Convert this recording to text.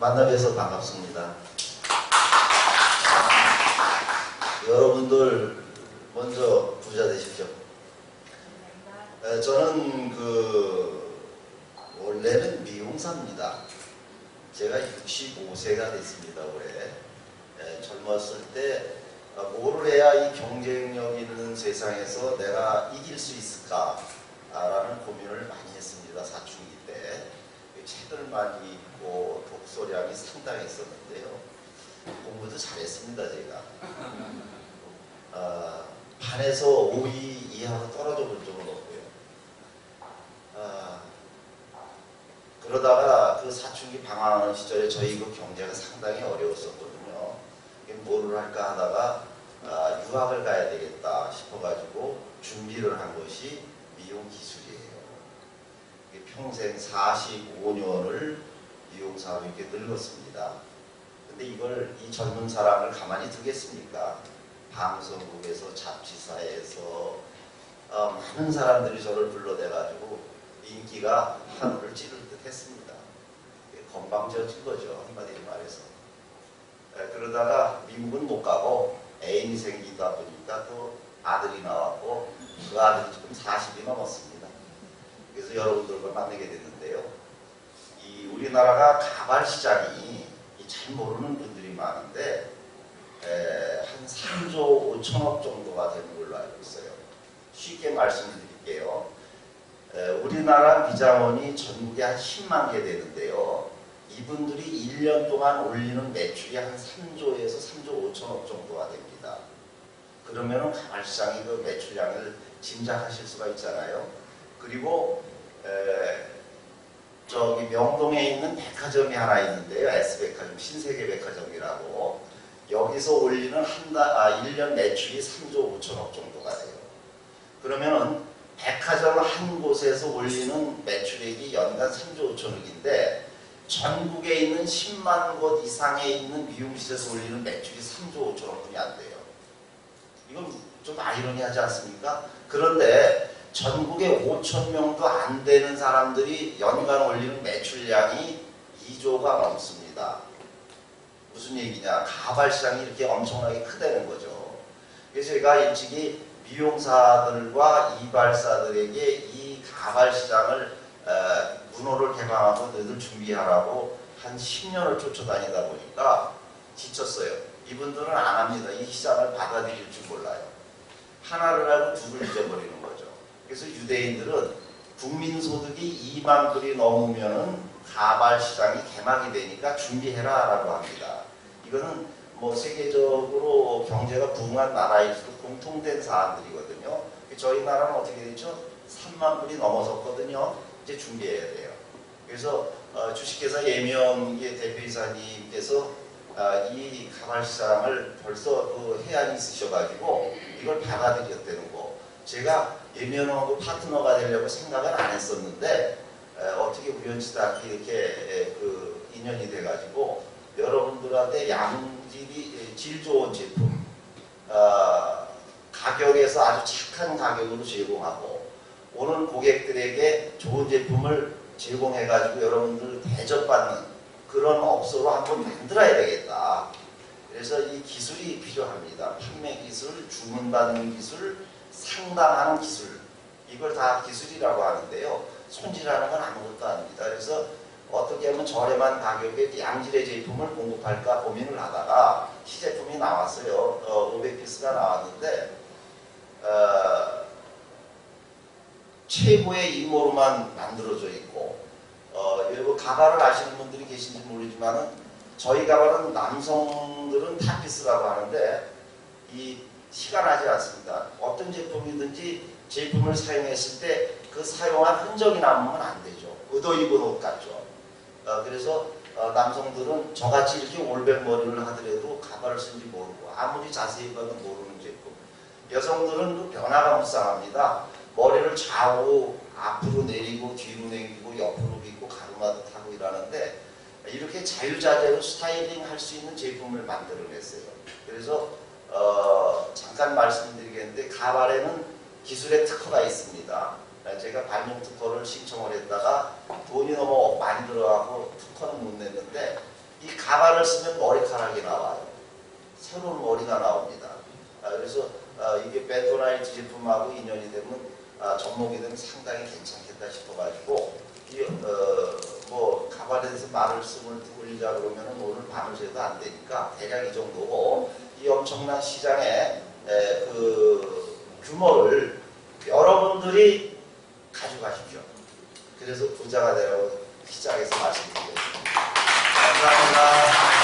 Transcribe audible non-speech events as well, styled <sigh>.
만나뵈서 반갑습니다. 여러분들 먼저 부자 되십시오. 에, 저는 그 원래는 미용사입니다. 제가 65세가 됐습니다 올해. 에, 젊었을 때 아, 뭐를 해야 이 경쟁력 있는 세상에서 내가 이길 수 있을까라는 고민을 많이 했습니다 사춘기 때. 책을 많이 읽고 독서량이 상당했었는데요. 공부도 잘했습니다 제가. 아, <laughs> 반에서 5위 이하로 떨어져 본 적은 없고요. 아, 그러다가 그 사춘기 방황하는 시절에 저희 그 경제가 상당히 어려웠었거든요. 뭐를 할까 하다가 아, 유학을 가야 되겠다 싶어가지고 준비를 한 것이 미용 기술이에요. 평생 45년을 미용 사업에 이렇게 늙었습니다. 근데 이걸 이 젊은 사람을 가만히 두겠습니까? 방송국에서 잡지사에서 어, 많은 사람들이 저를 불러대가지고 인기가 하늘을 찌를 듯 했습니다. 건방져진 거죠. 한마디로 말해서. 에, 그러다가 미국은 못 가고 애인이 생기다 보니까 또 아들이 나왔고 그 아들이 지금 40이 넘었습니다. 그래서 여러분들과 만나게 됐는데요. 이 우리나라가 가발 시장이 잘 모르는 분들이 많은데 에, 한 3조 5천억 정도가 되는 걸로 알고 있어요. 쉽게 말씀드릴게요. 에, 우리나라 미장원이 전국에 한 10만 개 되는데요. 이분들이 1년 동안 올리는 매출이 한 3조에서 3조 5천억 정도가 됩니다. 그러면 가발시장이 그 매출량을 짐작하실 수가 있잖아요. 그리고 에, 저기 명동에 있는 백화점이 하나 있는데요. S백화점, 신세계백화점이라고. 여기서 올리는 한 달, 아, 1년 매출이 3조 5천억 정도가 돼요. 그러면은 백화점 한 곳에서 올리는 매출액이 연간 3조 5천억인데 전국에 있는 10만 곳 이상에 있는 미용실에서 올리는 매출이 3조 5천억뿐이 안 돼요. 이건 좀 아이러니하지 않습니까? 그런데 전국에 5천 명도 안 되는 사람들이 연간 올리는 매출량이 2조가 넘습니다. 무슨 얘기냐? 가발 시장이 이렇게 엄청나게 크다는 거죠. 그래서 제가 일찍이 미용사들과 이발사들에게 이 가발 시장을 에, 문호를 개방하고 너희들 준비하라고 한 10년을 쫓아다니다 보니까 지쳤어요. 이분들은 안 합니다. 이 시장을 받아들일 줄 몰라요. 하나를 알고 둘을 잊어버리는 거죠. 그래서 유대인들은 국민소득이 2만 불이 넘으면은 가발 시장이 개막이 되니까 준비해라 라고 합니다. 이거는 뭐 세계적으로 경제가 부흥한 나라일수록 공통된 사안들이거든요. 저희 나라는 어떻게 되죠? 3만 불이 넘어섰거든요. 이제 준비해야 돼요. 그래서 어, 주식회사 예명의 대표이사님께서 아, 이 가발 시장을 벌써 그 해안이 있으셔가지고 이걸 받아들였다는 거. 제가 예면하고 파트너가 되려고 생각은 안 했었는데 에, 어떻게 우연치도 않게 이렇게 에, 그 인연이 돼가지고 여러분들한테 양질이 질 좋은 제품 어, 가격에서 아주 착한 가격으로 제공하고 오는 고객들에게 좋은 제품을 제공해가지고 여러분들 대접받는 그런 업소로 한번 만들어야 되겠다. 그래서 이 기술이 필요합니다. 판매 기술, 주문받는 기술, 상담하는 기술. 이걸 다 기술이라고 하는데요. 손질하는 건 아무것도 아닙니다. 그래서 어떻게 하면 저렴한 가격에 양질의 제품을 공급할까 고민을 하다가 시제품이 나왔어요. 어, 500피스가 나왔는데 어, 최고의 임무로만 만들어져 있고 어, 여러분 가발을 아시는 분들이 계신지 모르지만은 저희 가발은 남성들은 타피스라고 하는데 이 티가 나지 않습니다. 어떤 제품이든지 제품을 사용했을 때 그 사용한 흔적이 남으면 안 되죠. 의도 입은 옷 같죠. 어, 그래서 어, 남성들은 저같이 이렇게 올백머리를 하더라도 가발을 쓴지 모르고 아무리 자세히 봐도 모르는 제품. 여성들은 그 변화가 무쌍합니다. 머리를 좌우 앞으로 내리고 뒤로 내리고 옆으로 빗고 가르마도 타고 이러는데 이렇게 자유자재로 스타일링 할 수 있는 제품을 만들어냈어요. 그래서 어, 잠깐 말씀드리겠는데 가발에는 기술의 특허가 있습니다. 제가 발명 특허를 신청을 했다가 돈이 너무 많이 들어가고 특허는 못 냈는데 이 가발을 쓰면 머리카락이 나와요. 새로운 머리가 나옵니다. 아, 그래서 아, 이게 베토나이트 제품하고 인연이 되면 아, 접목이 되면 상당히 괜찮겠다 싶어가지고 이, 어, 뭐 가발에 대해서 말을 쓰면 올리자 그러면 오늘 밤을 새도 안 되니까 대략 이 정도고 이 엄청난 시장의 에, 그 규모를 여러분들이 가져가십시오. 그래서 부자가 되라고 시작해서 말씀드리겠습니다. 감사합니다.